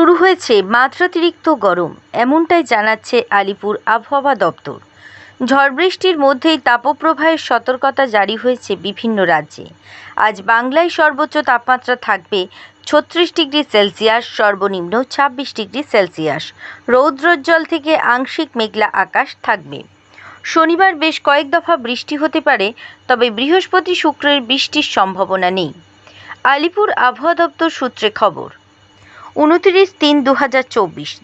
শুরু হয়েছে মাত্রাতিরিক্ত গরম, এমনটাই জানাচ্ছে আলিপুর আবহাওয়া দপ্তর। ঝড় বৃষ্টির মধ্যেই তাপপ্রবাহের সতর্কতা জারি হয়েছে বিভিন্ন রাজ্যে। আজ বাংলায় সর্বোচ্চ তাপমাত্রা থাকবে ছত্রিশ ডিগ্রি সেলসিয়াস, সর্বনিম্ন ছাব্বিশ ডিগ্রি সেলসিয়াস। রৌদ্রোজ্জ্বল থেকে আংশিক মেঘলা আকাশ থাকবে। শনিবার বেশ কয়েক দফা বৃষ্টি হতে পারে, তবে বৃহস্পতি শুক্রের বৃষ্টির সম্ভাবনা নেই। আলিপুর আবহাওয়া দপ্তর সূত্রে খবর উনত্রিশ তিন দু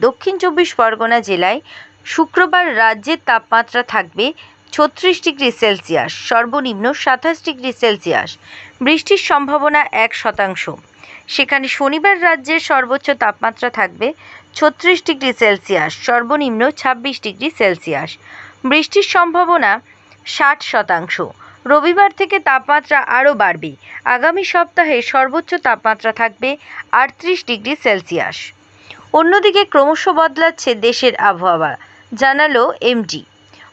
দক্ষিণ চব্বিশ পরগনা জেলায় শুক্রবার রাজ্যের তাপমাত্রা থাকবে ছত্রিশ ডিগ্রি সেলসিয়াস, সর্বনিম্ন সাতাশ ডিগ্রি সেলসিয়াস। বৃষ্টির সম্ভাবনা এক শতাংশ। সেখানে শনিবার রাজ্যের সর্বোচ্চ তাপমাত্রা থাকবে ছত্রিশ ডিগ্রি সেলসিয়াস, সর্বনিম্ন ছাব্বিশ ডিগ্রি সেলসিয়াস। বৃষ্টির সম্ভাবনা ষাট শতাংশ। রবিবার থেকে তাপমাত্রা আরও বাড়বে। আগামী সপ্তাহে সর্বোচ্চ তাপমাত্রা থাকবে আটত্রিশ ডিগ্রি সেলসিয়াস। অন্যদিকে ক্রমশ বদলাচ্ছে দেশের আবহাওয়া, জানালো এমডি।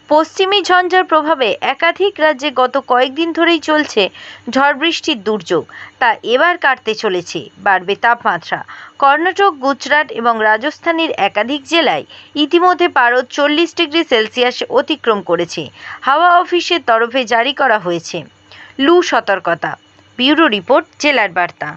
পশ্চিমী ঝঞ্ঝার প্রভাবে একাধিক রাজ্যে গত কয়েকদিন ধরেই চলছে ঝড় বৃষ্টির দুর্যোগ। তা এবার কাটতে চলেছে, বাড়বে তাপমাত্রা। কর্ণাটক, গুজরাট এবং রাজস্থানের একাধিক জেলায় ইতিমধ্যে পারদ চল্লিশ ডিগ্রি সেলসিয়াস অতিক্রম করেছে। হাওয়া অফিসের তরফে জারি করা হয়েছে। লু সতর্কতা, ব্যুরো রিপোর্ট, জেলার বার্তা।